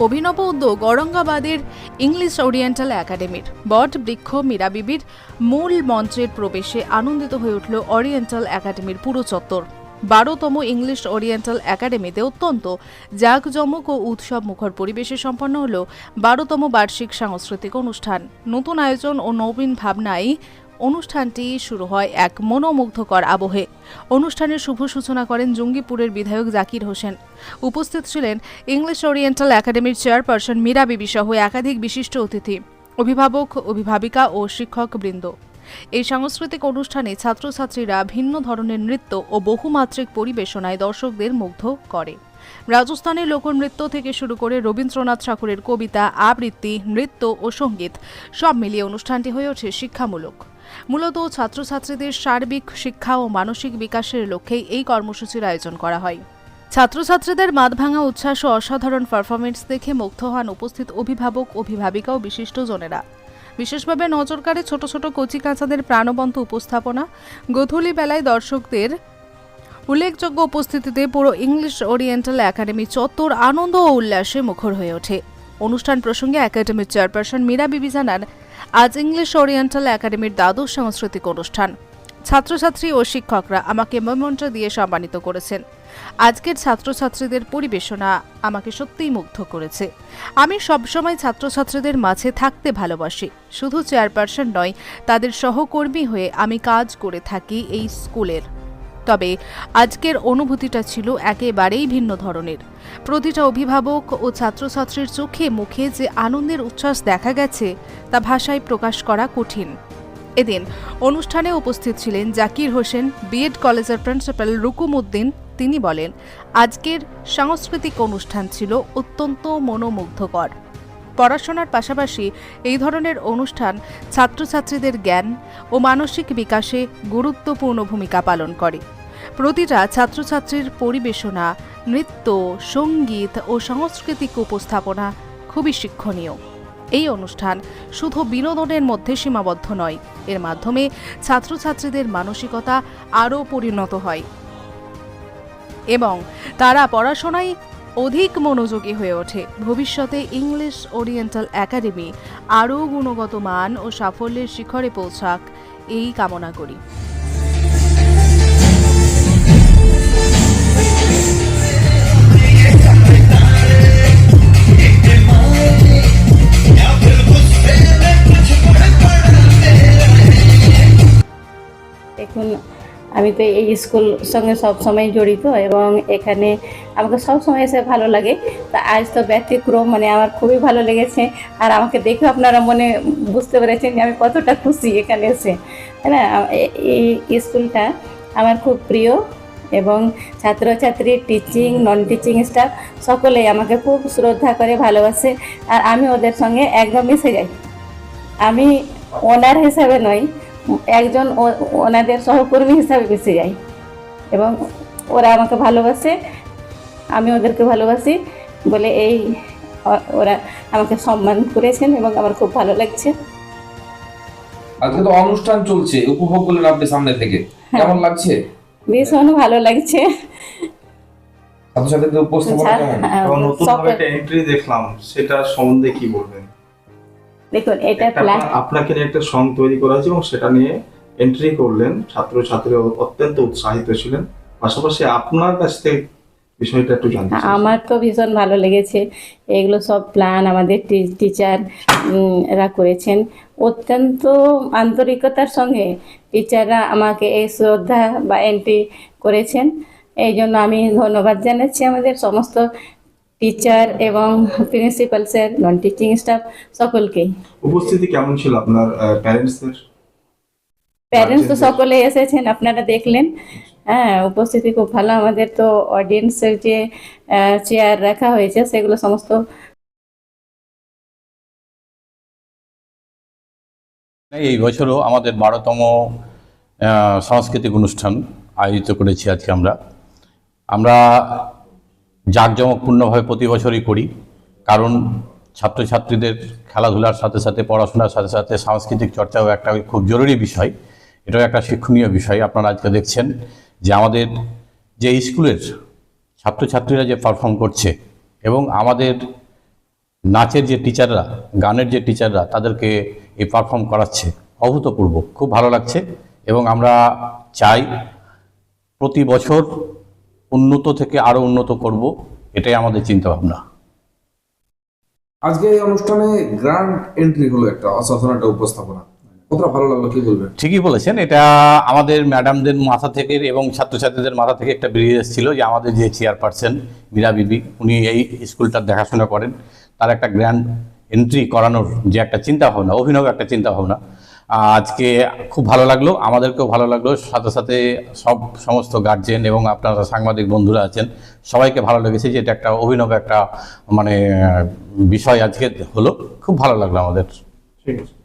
উদ্যোগ গৌরঙ্গাবাদের English oriental একাডেমির। বট বৃক্ষ মীরাবিবির মূল মঞ্চের প্রবেশে আনন্দিত হয়ে উঠল ওরিয়েন্টাল একাডেমির পুরো চত্বর। বারোতম ইংলিশ ওরিয়েন্টাল একাডেমিতে অত্যন্ত জাঁকজমক ও উৎসব মুখর পরিবেশে সম্পন্ন হল বারোতম বার্ষিক সাংস্কৃতিক অনুষ্ঠান। নতুন আয়োজন ও নবীন ভাবনায় অনুষ্ঠানটি শুরু হয় এক মনোমুগ্ধকর আবহে। অনুষ্ঠানের শুভ সূচনা করেন জঙ্গিপুরের বিধায়ক জাকির হোসেন। উপস্থিত ছিলেন ইংলিশ ওরিয়েন্টাল একাডেমির চেয়ারপারসন মীরা বিবি সহ একাধিক বিশিষ্ট অতিথি, অভিভাবক, অভিভাবিকা ও শিক্ষকবৃন্দ। এই সাংস্কৃতিক অনুষ্ঠানে ছাত্রছাত্রীরা ভিন্ন ধরনের নৃত্য ও বহুমাত্রিক পরিবেশনায় দর্শকদের মুগ্ধ করে। রাজস্থানের লোকনৃত্য থেকে শুরু করে রবীন্দ্রনাথ ঠাকুরের কবিতা, আবৃত্তি, নৃত্য ও সংগীত সব মিলিয়ে অনুষ্ঠানটি হয়ে ওঠে শিক্ষামূলক। মূলত ছাত্রছাত্রীদের সার্বিক শিক্ষা ও মানসিক বিকাশের লক্ষ্যেই এই কর্মসূচির আয়োজন করা হয়। ছাত্রছাত্রীদের মাতভাঙা উচ্ছ্বাস ও অসাধারণ পারফরমেন্স দেখে মুগ্ধ হন উপস্থিত অভিভাবক, অভিভাবিকা ও বিশিষ্টজনেরা। বিশেষভাবে নজর কাড়ে ছোট ছোট কচি কাঁচাদের প্রাণবন্ত উপস্থাপনা, গধূলি বেলায় দর্শকদের উল্লেখযোগ্য উপস্থিতিতে পুরো ইংলিশ ওরিয়েন্টাল একাডেমি চত্বর আনন্দ ও উল্লাসে মুখর হয়ে ওঠে। অনুষ্ঠান প্রসঙ্গে একাডেমির চেয়ারপারসন মীরা বিবি জানান আজ ইংলিশ ওরিয়েন্টাল একাডেমির দ্বাদশ সাংস্কৃতিক অনুষ্ঠান। ছাত্রছাত্রী ও শিক্ষকরা আমাকে মমন্ত্র দিয়ে সম্মানিত করেছেন। আজকের ছাত্রছাত্রীদের পরিবেশনা আমাকে সত্যিই মুগ্ধ করেছে। আমি সবসময় ছাত্রছাত্রীদের মাঝে থাকতে ভালোবাসি। শুধু চেয়ারপারসন নয়, তাদের সহকর্মী হয়ে আমি কাজ করে থাকি এই স্কুলের। তবে আজকের অনুভূতিটা ছিল একেবারেই ভিন্ন ধরনের। প্রতিটা অভিভাবক ও ছাত্রছাত্রীর চোখে মুখে যে আনন্দের উচ্ছ্বাস দেখা গেছে, তা ভাষায় প্রকাশ করা কঠিন। এদিন অনুষ্ঠানে উপস্থিত ছিলেন জাকির হোসেন, বিএড কলেজের প্রিন্সিপাল রুকুম উদ্দিন তিনি বলেন, আজকের সাংস্কৃতিক অনুষ্ঠান ছিল অত্যন্ত মনোমুগ্ধকর। পড়াশোনার পাশাপাশি এই ধরনের অনুষ্ঠান ছাত্রছাত্রীদের জ্ঞান ও মানসিক বিকাশে গুরুত্বপূর্ণ ভূমিকা পালন করে। প্রতিটা ছাত্রছাত্রীর পরিবেশনা, নৃত্য, সংগীত ও সাংস্কৃতিক উপস্থাপনা খুবই শিক্ষণীয়। এই অনুষ্ঠান শুধু বিনোদনের মধ্যে সীমাবদ্ধ নয়, এর মাধ্যমে ছাত্রছাত্রীদের মানসিকতা আরও পরিণত হয়। এবং তারা পড়াশোনায় অধিক মনোযোগী হয়ে ওঠে। ভবিষ্যতে ইংলিশ ওরিয়েন্টাল একাডেমি আরও গুণগত মান ও সাফল্যের শিখরে পৌঁছাক এই কামনা করি। আমি তো এই স্কুল সঙ্গে সব সময় জড়িত এবং এখানে আমাকে সব সময় এসে ভালো লাগে। তা আজ তো ব্যতিক্রম মানে আমার খুবই ভালো লেগেছে। আর আমাকে দেখে আপনারা মনে বুঝতে পেরেছেন যে আমি কতটা খুশি এখানে এসে। এ- এই স্কুলটা আমার খুব প্রিয় এবং ছাত্রছাত্রী, টিচিং নন টিচিং স্টাফ সকলেই আমাকে খুব শ্রদ্ধা করে ভালোবাসে। আর আমি ওদের সঙ্গে একদম মিশে যাই। আমি ওনার হিসাবে নই একজন ওনাদের সহকর্মী হিসাবে বেঁচে যাই। এবং ওরা আমাকে ভালোবাসে আমি ওদেরকে ভালোবাসি বলে এই ওরা আমাকে সম্মান করেছেন এবং আমার খুব ভালো লাগছে। আজকে তো অনুষ্ঠান চলছে উপভোগ করলেন আপনি সামনে থেকে। কেমন লাগছে? ভীষণ ভালো লাগছে। ছাত্রছাত্রীদের উপস্থাপনা কেমন? নতুন ভাবে একটা এন্ট্রি দেখলাম সেটা সম্বন্ধে কি বলবেন? দেখুন এটা আপনাকে নিয়ে একটা সং তৈরি করা হয়েছে এবং সেটা নিয়ে এন্ট্রি করলেন ছাত্র ছাত্রী অত্যন্ত উৎসাহিত ছিলেন। পাশাপাশি আপনার কাছ থেকে বিষয়টা একটু জানতে চাই। আমার তো ভীষণ ভালো লেগেছে। এগুলো সব প্ল্যান আমাদের টিচার রা করেছেন। অত্যন্ত আন্তরিকতার সঙ্গে টিচাররা আমাকে এই শ্রদ্ধা বা এন্ট্রি করেছেন। এই জন্য আমি ধন্যবাদ জানাচ্ছি আমাদের সমস্ত টিচার এবং principal sir non teaching staff সকলকেই উপস্থিতি কেমন ছিল আপনার প্যারেন্টসদের প্যারেন্টস তো সকলে এসেছেন আপনারা দেখলেন। হ্যাঁ উপস্থিতি খুব ভালো। আমাদের তো অডিয়েন্সের যে চেয়ার রাখা হয়েছে সেগুলো সমস্ত এই বছরও আমাদের বারোতম সাংস্কৃতিক অনুষ্ঠান আয়োজিত করেছি আজকে আমরা। আমরা জাঁকজমকপূর্ণভাবে প্রতি বছরই করি। কারণ ছাত্রছাত্রীদের খেলাধুলার সাথে সাথে, পড়াশোনার সাথে সাথে সাংস্কৃতিক চর্চাও একটা খুব জরুরি বিষয়। এটাও একটা শিক্ষণীয় বিষয়। আপনারা আজকে দেখছেন যে আমাদের যে স্কুলের ছাত্রছাত্রীরা যে পারফর্ম করছে এবং আমাদের নাচের যে টিচাররা, গানের যে টিচাররা, তাদেরকে এই পারফর্ম করাচ্ছে অভূতপূর্ব। খুব ভালো লাগছে এবং আমরা চাই প্রতি বছর উন্নত থেকে আরও উন্নত করব এটাই আমাদের চিন্তাভাবনা। আজকে এই অনুষ্ঠানে গ্র্যান্ড এন্ট্রি হলো একটা অসাধারণ একটা উপস্থাপনা। কতটা ভালো লাগল কি বলবেন? ঠিকই বলেছেন এটা আমাদের ম্যাডামদের মাথা থেকে এবং ছাত্রছাত্রীদের মাথা থেকে একটা বেরিয়ে এসেছিল যে আমাদের যে চেয়ারপারসন মীরা বিবি উনি এই স্কুলটার দেখাশোনা করেন। তার একটা গ্র্যান্ড এন্ট্রি করানোর যে একটা চিন্তা ভাবনা অভিনব একটা চিন্তা ভাবনা আজকে খুব ভালো লাগল, আমাদেরকেও ভালো লাগল। সাথে সাথে সব সমস্ত গার্জেন এবং আপনারা সাংবাদিক বন্ধুরা আছেন, সবাইকে ভালো লেগেছে যে এটা একটা অভিনব একটা মানে বিষয় আজকে হলো। খুব ভালো লাগল আমাদের। ঠিক আছে।